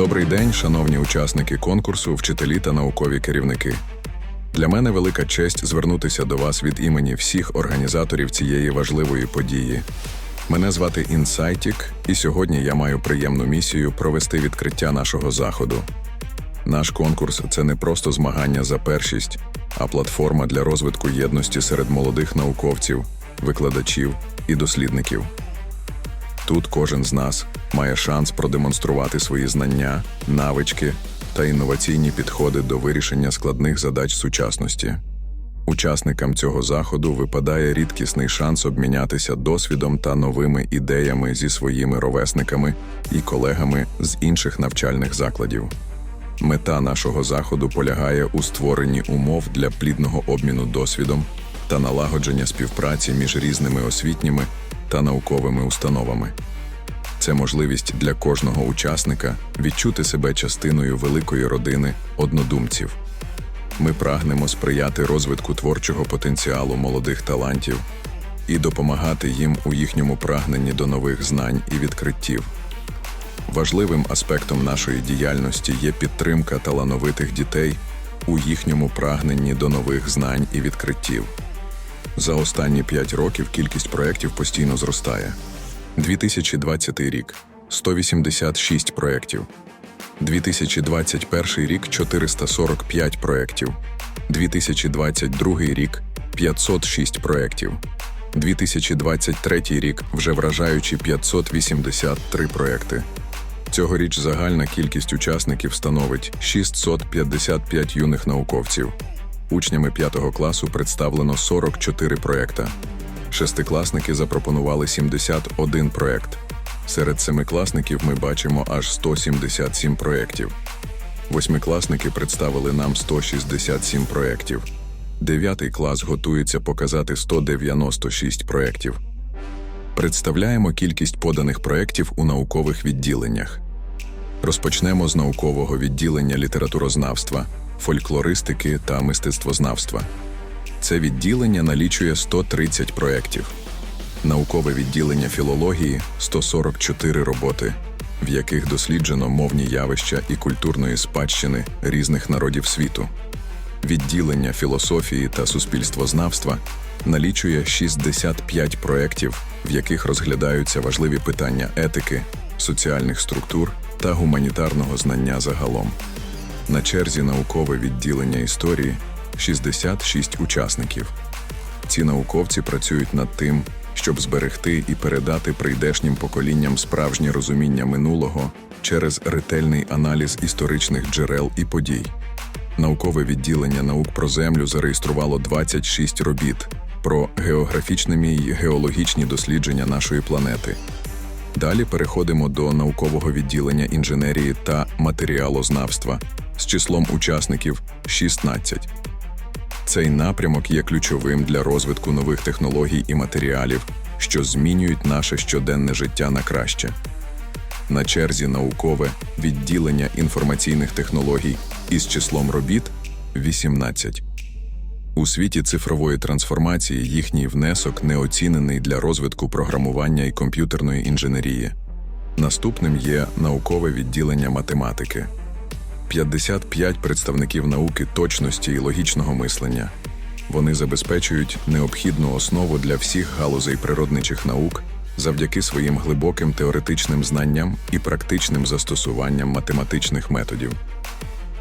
Добрий день, шановні учасники конкурсу, вчителі та наукові керівники. Для мене велика честь звернутися до вас від імені всіх організаторів цієї важливої події. Мене звати Інсайтік, і сьогодні я маю приємну місію провести відкриття нашого заходу. Наш конкурс це не просто змагання за першість, а платформа для розвитку єдності серед молодих науковців, викладачів і дослідників. Тут кожен з нас має шанс продемонструвати свої знання, навички та інноваційні підходи до вирішення складних задач сучасності. Учасникам цього заходу випадає рідкісний шанс обмінятися досвідом та новими ідеями зі своїми ровесниками і колегами з інших навчальних закладів. Мета нашого заходу полягає у створенні умов для плідного обміну досвідом та налагодження співпраці між різними освітніми та науковими установами. Це можливість для кожного учасника відчути себе частиною великої родини однодумців. Ми прагнемо сприяти розвитку творчого потенціалу молодих талантів і допомагати їм у їхньому прагненні до нових знань і відкриттів. Важливим аспектом нашої діяльності є підтримка талановитих дітей у їхньому прагненні до нових знань і відкриттів. За останні 5 років кількість проєктів постійно зростає. 2020 рік 186 проєктів. 2021 рік 445 проєктів. 2022 рік 506 проєктів. 2023 рік вже вражаючі 583 проєкти. Цьогоріч загальна кількість учасників становить 655 юних науковців. Учнями 5 класу представлено 44 проєкта. Шестикласники запропонували 71 проєкт. Серед семикласників ми бачимо аж 177 проєктів. Восьмикласники представили нам 167 проєктів. Дев'ятий клас готується показати 196 проєктів. Представляємо кількість поданих проєктів у наукових відділеннях. Розпочнемо з наукового відділення літературознавства, фольклористики та мистецтвознавства. Це відділення налічує 130 проєктів. Наукове відділення філології 144 роботи, в яких досліджено мовні явища і культурної спадщини різних народів світу. Відділення філософії та суспільствознавства налічує 65 проєктів, в яких розглядаються важливі питання етики, соціальних структур та гуманітарного знання загалом. На черзі наукове відділення історії 66 учасників. Ці науковці працюють над тим, щоб зберегти і передати прийдешнім поколінням справжнє розуміння минулого через ретельний аналіз історичних джерел і подій. Наукове відділення наук про землю зареєструвало 26 робіт про географічні й геологічні дослідження нашої планети. Далі переходимо до наукового відділення інженерії та матеріалознавства з числом учасників 16. Цей напрямок є ключовим для розвитку нових технологій і матеріалів, що змінюють наше щоденне життя на краще. На черзі наукове відділення інформаційних технологій із числом робіт 18. У світі цифрової трансформації їхній внесок неоцінений для розвитку програмування і комп'ютерної інженерії. Наступним є наукове відділення математики. 55 представників науки точності і логічного мислення. Вони забезпечують необхідну основу для всіх галузей природничих наук завдяки своїм глибоким теоретичним знанням і практичним застосуванням математичних методів.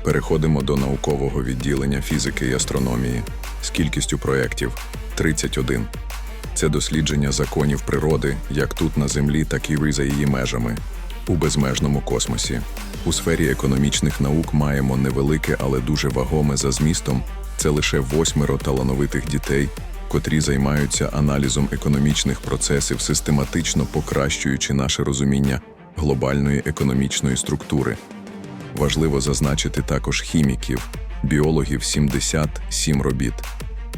Переходимо до наукового відділення фізики і астрономії з кількістю проєктів 31. Це дослідження законів природи як тут на Землі, так і за її межами у безмежному космосі. У сфері економічних наук маємо невелике, але дуже вагоме за змістом. Це лише восьмеро талановитих дітей, котрі займаються аналізом економічних процесів, систематично покращуючи наше розуміння глобальної економічної структури. Важливо зазначити також хіміків, біологів 77 робіт.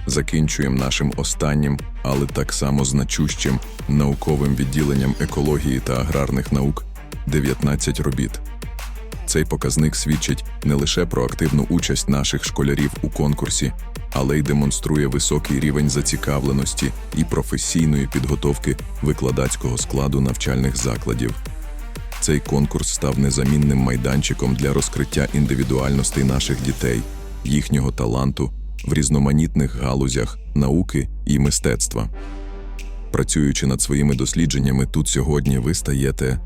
Закінчуємо нашим останнім, але так само значущим науковим відділенням екології та аграрних наук 19 робіт. Цей показник свідчить не лише про активну участь наших школярів у конкурсі, але й демонструє високий рівень зацікавленості і професійної підготовки викладацького складу навчальних закладів. Цей конкурс став незамінним майданчиком для розкриття індивідуальностей наших дітей, їхнього таланту в різноманітних галузях науки і мистецтва. Працюючи над своїми дослідженнями тут сьогодні, ви стаєте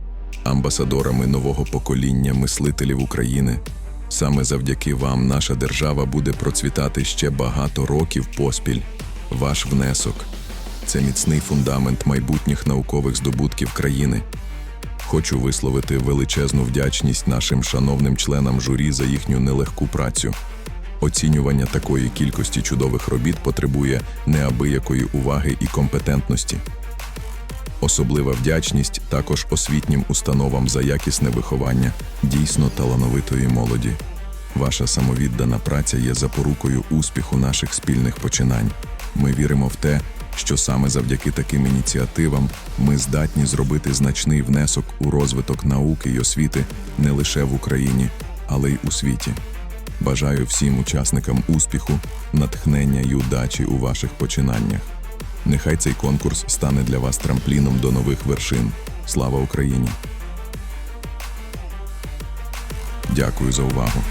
амбасадорами нового покоління мислителів України. Саме завдяки вам наша держава буде процвітати ще багато років поспіль. Ваш внесок це міцний фундамент майбутніх наукових здобутків країни. Хочу висловити величезну вдячність нашим шановним членам журі за їхню нелегку працю. Оцінювання такої кількості чудових робіт потребує неабиякої уваги і компетентності. Особлива вдячність також освітнім установам за якісне виховання дійсно талановитої молоді. Ваша самовіддана праця є запорукою успіху наших спільних починань. Ми віримо в те, що саме завдяки таким ініціативам ми здатні зробити значний внесок у розвиток науки й освіти не лише в Україні, але й у світі. Бажаю всім учасникам успіху, натхнення й удачі у ваших починаннях. Нехай цей конкурс стане для вас трампліном до нових вершин. Слава Україні! Дякую за увагу!